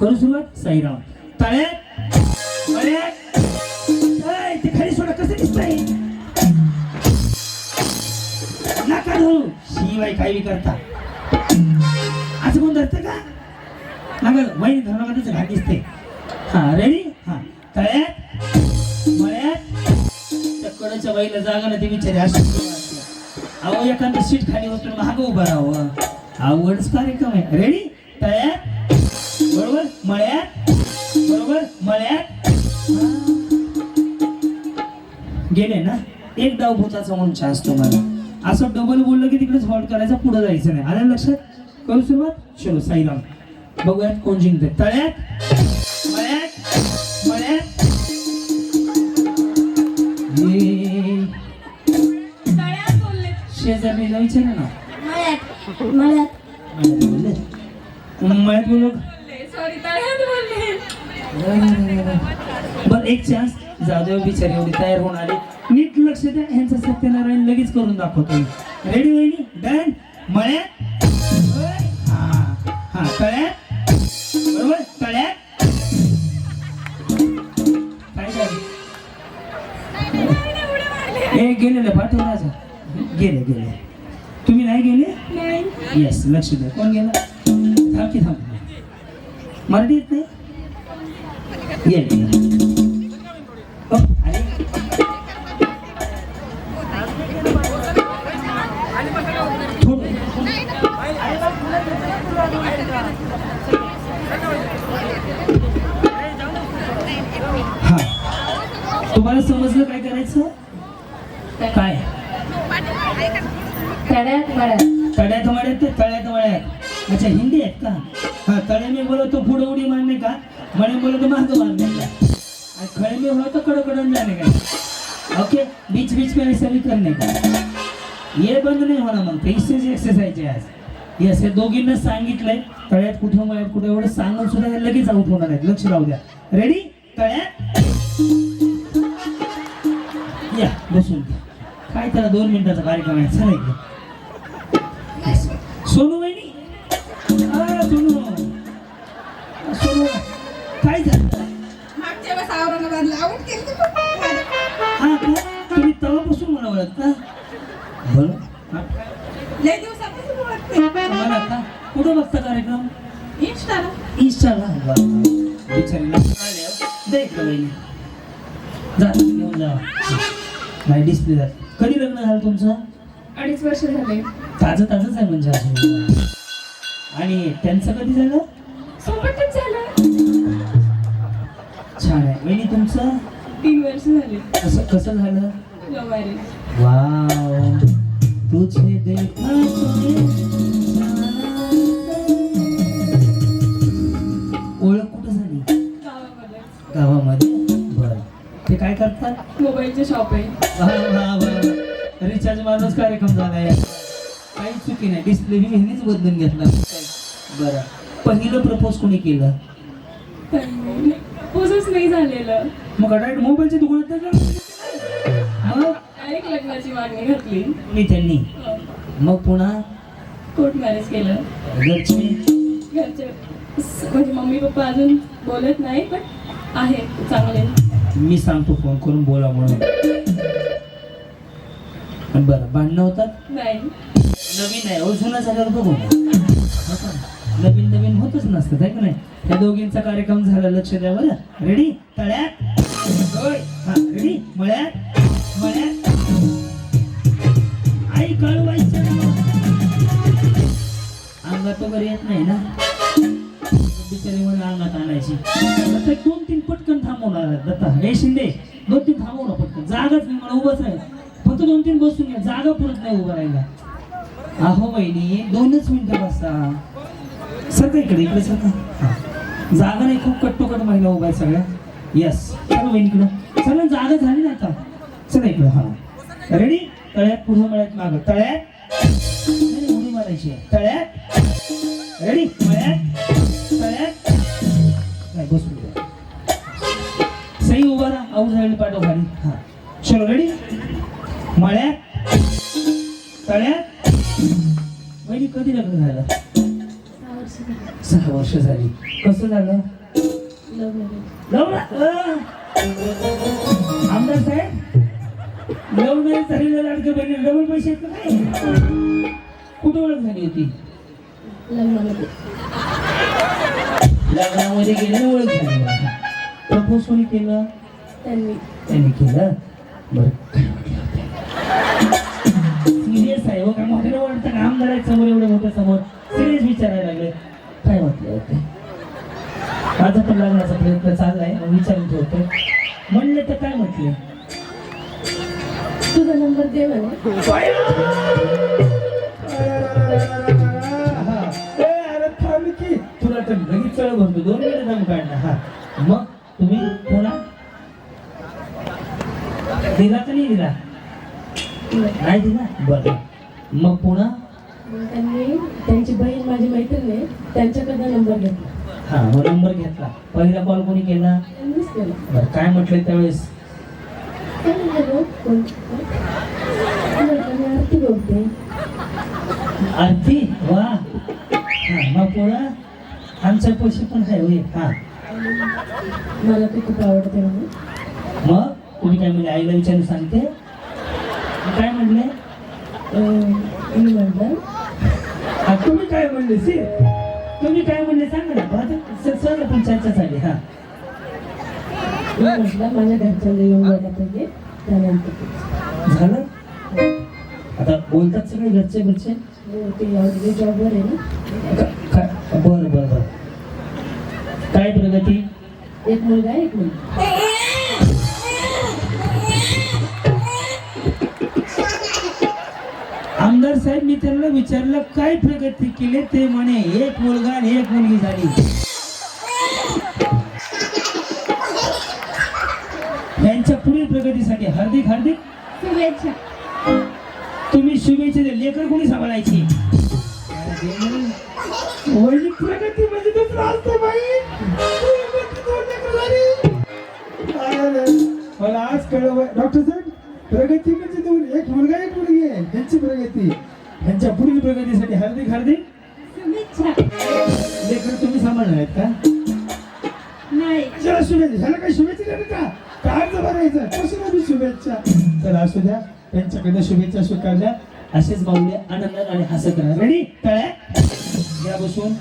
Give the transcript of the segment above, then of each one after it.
करू सुरुवात साईराम. तळे? तळ्यात ते खाली सोडा कसं दिसतंय? नका धरू. शिवाय काही बी करता. असं कोण धरतं का? नका वैन धरणामध्येच घाट दिसते हा रेडी हा. तळ्यात मळ्यात त्या कडच्या बाईला जागा ना ते बिचारे अशी अहो एखादं सीट खाली होतो महाग उभं राहावं. आवडच कार्यक्रम आहे. रेडी तळ्यात बरोबर? मळ्यात? बरोबर? मळ्यात. गेले ना? एक डाव भूताचा म्हणून असतो मला. असं डबल बोललं की तिकडेच हॉल्ट करायचा पुढे जायचं नाही. आलं लक्षात? करू सुरुवात? चलो साईराम. बघूयात कोण जिंकते तळ्यात? मळ्यात? मळ्यात? शेजारीला विचारा ना. मळ्यात. मळ्यात. मळ्यात बोलले? बोलले? बर एक चान्स जाधव बिचारी एवढी तयार होऊन आली. नीट लक्ष द्या ह्यांचं सत्यनारायण लगेच करून दाखवतो रेडी वहिनी? डन मळ्यात. हा तळ्यात? बरोबर? तळ्यात? झालं? हे गेलेले पाठव राजा. गेले गेले. तुम्ही नाही गेले? नाही. येस लक्ष द्या. कोण गेला? थांब की थांब. मराठी येत बोलो तो मार्ग मारने का और खड़े में हो तो कड़कड़न जाने का ओके बीच बीच में ऐसा भी करने का ये बंद नाही होणार मग इससे एक्सरसाइज आहे आज हे असे दोघींना सांगितलंय तळ्यात कुठे मळ्यात कुठे एवढं सांगून सुद्धा हे लगेच आउट होणार आहेत लक्ष राहू द्या रेडी तळ्यात या बसून काय त्याला दोन मिनिटाचा कार्यक्रम आहे चला सोनू वहिनी सोनू तेव्हापासून मला ओळख का? बरं हा. लय दिवसापासून ओळखते मला का कुठं बघता कार्यक्रम? इंस्टाला इंस्टाला हो. दे इकडं वहिनी. जा घेऊन जा. नाही डिस्प्ले जा कधी लग्न झालं तुमचं? अडीच वर्ष झाले. ताजं ताजंच आहे म्हणजे अजून आणि त्यांचं कधी झालं? सोबतच झालं. छान आहे. वहिनी तुमचं? तीन वर्ष झाले. कसं कसं झालं? वाव तुझे देखा ओळख कुठं झाली? गावामध्ये. बरं. ते काय करतात? मोबाईलचे शॉप आहे. रिचार्ज मारूनच कार्यक्रम झाला या काही चुकी नाही. डिस्प्ले बी ह्यांनीच बदलून घेतला. बरं. पहिलं प्रपोज कोणी केलं? पण पोझच नाही झालेलं. मग डायरेक्ट मोबाईलच्या दुकानात का मग डायरेक्ट लग्नाची मागणी घातली. मी त्यांनी. मग पुन्हा? कोर्ट मॅरेज केलं. घरची घरचे म्हणजे मम्मी पप्पा अजून बोलत नाही पण आहे चांगले. मी सांगतो फोन करून बोला म्हणून. बरं भांडणं होतात? नाही. नवीन आहे. जुनं झाल्यावर बघू? नवीन नवीन होतच नसतं आहे का नाही? त्या दोघींचा कार्यक्रम झाला लक्ष द्या बरं रेडी तळ्यात? रेडी मळ्यात? आई काळूबाईचं नाव. अंगात वगैरे येत नाही ना? बिचारी म्हणून अंगात आणायची. दोन तीन पटकन थांबवणार दत्ता. हे शिंदे दोन तीन थांबव ना पटकन जागाच नाही मला उभंच राहील फक्त दोन तीन बसून घ्या. जागा पुरत नाही उभं राहिला. अहो बहिणी दोनच मिनिटं बसा. सरका इकडे इकडे सरका. जागा नाही खूप कट्टोकट महिला उभा आहे सगळ्या. येस चला बहिणी इकडं चला जागा झाली ना आता. चला इकडं हा रेडी तळ्यात पुढं मळ्यात मागं. तळ्यात. उडी मारायची तळ्यात. रेडी मळ्यात. तळ्यात. नाही बसून सई उभा राहा. आऊट झालेली पाठव झाली होती? लग्नामध्ये. लग्नामध्ये गेले ओळख झाली प्रपोज कोणी केलं? त्यांनी. त्यांनी केलं? बरं सिरियस आहे हो काय मोठ्याला वाटतं का आमदार आहेत समोर एवढे मोठ्या समोर. सिरियस विचारायला लागले. काय म्हटलं होते? माझा पण लग्नाचा प्रयत्न चाललाय मग विचारून ठेवतो म्हणले तर काय म्हटले? तुझा नंबर दे म्हणे. दोन मिनिट दम काढला हा. मग तुम्ही पुन्हा दिला का नाही दिला? नाही दिला? बरं. मग पुन्हा? त्यांनी त्यांची बहीण माझी मैत्रीण आहे त्यांच्याकडनं नंबर घेतला. हा मग नंबर घेतला. पहिला कॉल कोणी केला? त्यांनीच केला. बरं काय म्हटलं त्यावेळेस? काय म्हणालो कोण? म्हटलं मी आरती बोलते. आरती? वा. हा मग पुन्हा? आमच्या पैसे पण आहे होय. हा. मला ते खूप आवडते म्हणून मग कोणी काय म्हणजे आईला विचारून सांगते? काय म्हणले? अं, मी म्हटलं हा, तुम्ही काय म्हणले सी? तुम्ही काय म्हणले सांगा ना. पाहता सर पण चर्चा झाली हा. मी म्हटलं माझ्या घरच्यांना येऊन गेला पाहिजे त्यानंतर. झालं? आता बोलतात सगळे घरचे घरचे हो, ते जॉबवर आहे ना. बरं बरं बरं. काय प्रगती एक मुलगा एक मुलगी. आमदार साहेब मी त्यांना विचारलं काय प्रगती केली ते म्हणे एक मुलगा आणि एक मुलगी झाली. यांच्या पुढील प्रगतीसाठी हार्दिक हार्दिक. शुभेच्छा. तुम्ही शुभेच्छा. लेकर कोणी सांभाळायची? वैदिक प्रगती म्हणजे दुसरं असतं बाई. मला आज कळलं डॉक्टर साहेब प्रगती म्हणजे दोन. एक मुलगा एक मुलगी आहे. त्यांची प्रगती. यांच्या पुढील प्रगतीसाठी हार्दिक हार्दिक. लेकर तुम्ही सांभाळणार आहेत का? नाही. कशाला शुभेच्छा. ह्याला काही शुभेच्छा देणार का? काय भरायचं? कशाला बी शुभेच्छा? तर असू द्या. त्यांच्याकडनं शुभेच्छा स्वीकारल्या. असेच बाहुले आनंदात आणि हसत राहा रेडी तळ्या घ्या बसून.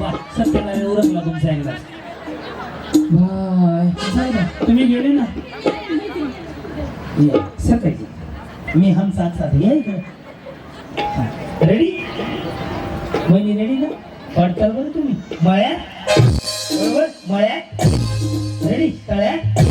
वा सत्यनारायण उरकला तुमचा एकदा. बाय. तुम्ही गेले ना? या, सकाळी मी हम साथ साथ ये इकडे. रेडी म्हणजे रेडी ना? पडताल बरं तुम्ही. मळ्यात बरोबर? मळ्यात रेडी तळ्या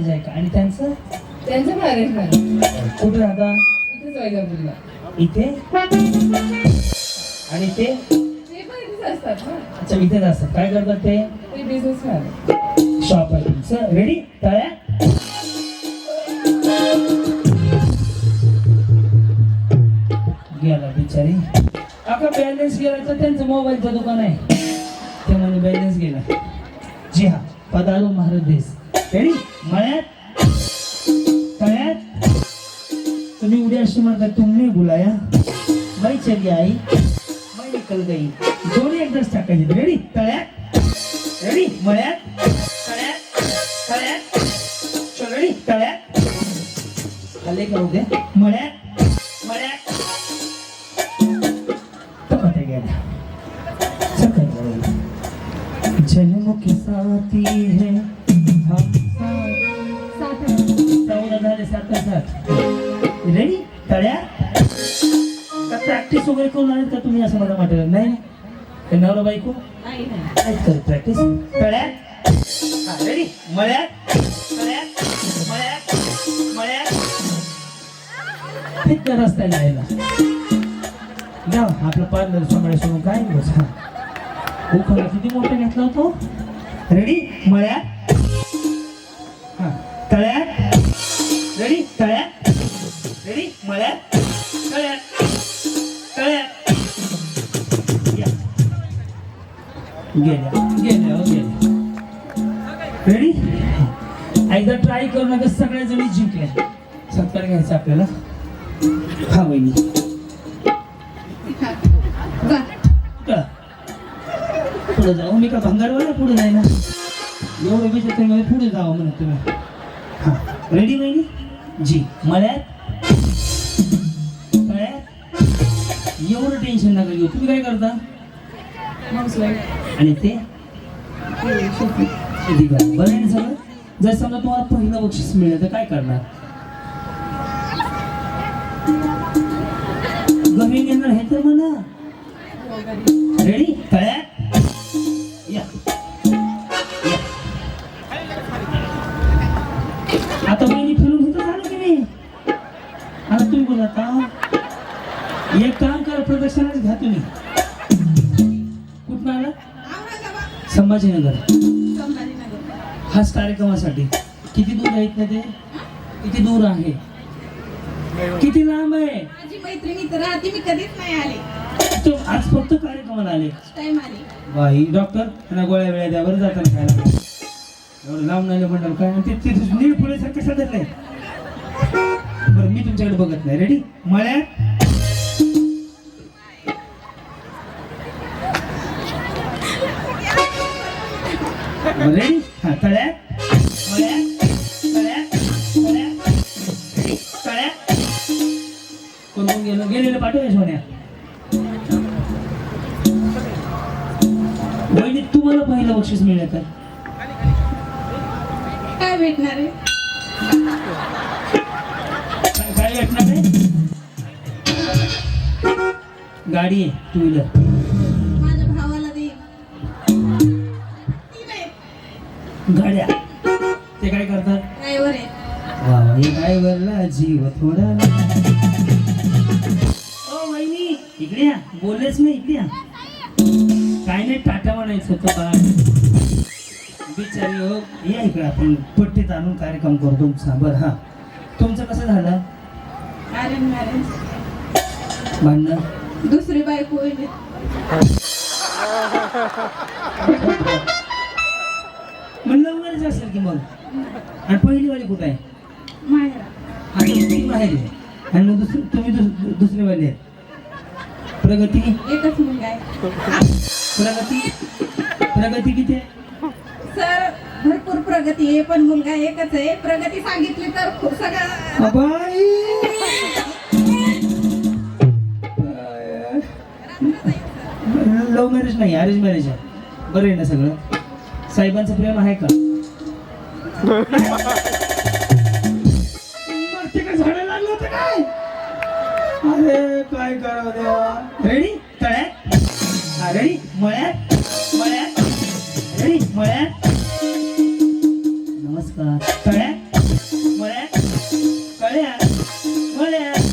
मॅरेज आहे का? आणि त्यांचं? त्यांचं अरेंज नाही कुठे राहता? इथेच वैजापूरला. इथे? आणि ते? ते पण इथेच असतात ना. अच्छा इथेच असतात. काय करतात ते? ते बिझनेस मॅन शॉप आहे. तुमचं रेडी तळ्या गेला बिचारी. अका बॅलन्स गेला तर त्यांचं मोबाईलचं दुकान आहे. ते म्हणे बॅलन्स गेला. जी हा पदारू महाराज देश रेडी मळ्यात? तळ्यात? तुम्ही उद्या अशी म्हणता तुमने बुलाया? मैं चली आई. मैं निकल गई. दोन्ही एकदाच टाकायचे रेडी तळ्यात? रेडी मळ्यात? तळ्यात? तळ्यात? चल रेडी तळ्यात? आले का उद्या? मळ्यात मळ्यात? तळ्या? का प्रॅक्टिस वगैरे करून आले का तुम्ही असं मला म्हटलं? नाही ते नवरा बायको? नाही नाही. काय कर प्रॅक्टिस तळ्यात? हा रेडी मळ्यात? तळ्यात? मळ्यात? मळ्यात? फिरतं रस्त्याला यायला जा आपलं पार्लर सांभाळ सोडून काय बस उखाणा किती मोठा घेतला होतो? रेडी मळ्यात? हा. तळ्यात? रेडी तळ्यात? रेडी मळ्यात तळ्यात तळ्यात या. गेल्या गेल्या हो गेल्या. रेडी एकदा ट्राय करू नका सगळ्या जणी जिंकल्या. सत्कार घ्यायचा आपल्याला. हा बहिणी जा. का पुढे जाऊ. मी का भंगारवाला पुढे जायला एवढं विचारते मध्ये पुढे जावं म्हणत तुम्ही. हा. रेडी बहिणी जी. मळ्यात मळ्यात एवढं टेन्शन नका घेऊ. तुम्ही काय करता? आणि ते? शेती करा. बरं आहे ना सगळं? जर समजा तुम्हाला पहिलं बक्षीस मिळेल तर काय करणार? गमी घेणार हे तर म्हणा रेडी तळ्यात कार्यक्रमासाठी किती दूर आहेत ना ते? किती दूर आहे? किती लांब आहे? माझी मैत्रिणी तर राहते मी कधीच नाही आले. तो आज फक्त कार्यक्रमाला आले. टाइम आले. बाई डॉक्टर त्यांना गोळ्या वेळ्या द्या बरं जाताना खायला. एवढं लांब नाही म्हणतात काय? आणि ते ते नीळ फुलेसारखं सदत नाही. बरं मी तुमच्याकडे बघत नाही. रेडी मळ्यात? रेडी हा तळ्यात? कोण कोण गेलं गेलेलं पाठवूया सोन्या वहिनी तुम्हाला पहिलं बक्षीस मिळेल तर काय भेटणार आहे काय- भेटणार आहे गाडी आहे टू व्हीलर माझ्या भावाला देईल ती काय करतात? ड्रायव्हर आहे हे ड्रायव्हरला जीव थोडा ओ वहिनी इकडे या. बोललेच नाही इकडे या. काय नाही टाटा म्हणायचं होतं बा बिचारी हो या इकडे आपण पट्टीत आणून कार्यक्रम करू तुमचा. बरं हा. तुमचं कसं झालं? Arrange marriage. भांडणं? दुसरी बायको होईल. वगैरेच असेल की मग? आणि पहिली वाली कुठं आहे? आणि ती बाहेर आहे. आणि मग दुसरी तुम्ही दुस- दुसरी वाली आहे. प्रगती? एकच मुलगा आहे. प्रगती? प्रगती किती आहे? सर भरपूर प्रगती आहे पण मुलगा एकच आहे. प्रगती सांगितली तर खूप सगळं अबाई लव्ह मॅरेज नाही अरेंज मॅरेज आहे. बरं आहे ना सगळं? साहेबांचं प्रेम आहे का? झाडं लागलं होतं काय अरे काय करावं देवा रेडी तळ्यात हा रेडी मळ्यात मळ्यात रेडी मळ्यात नमस्कार तळ्यात मळ्यात तळ्यात मळ्यात.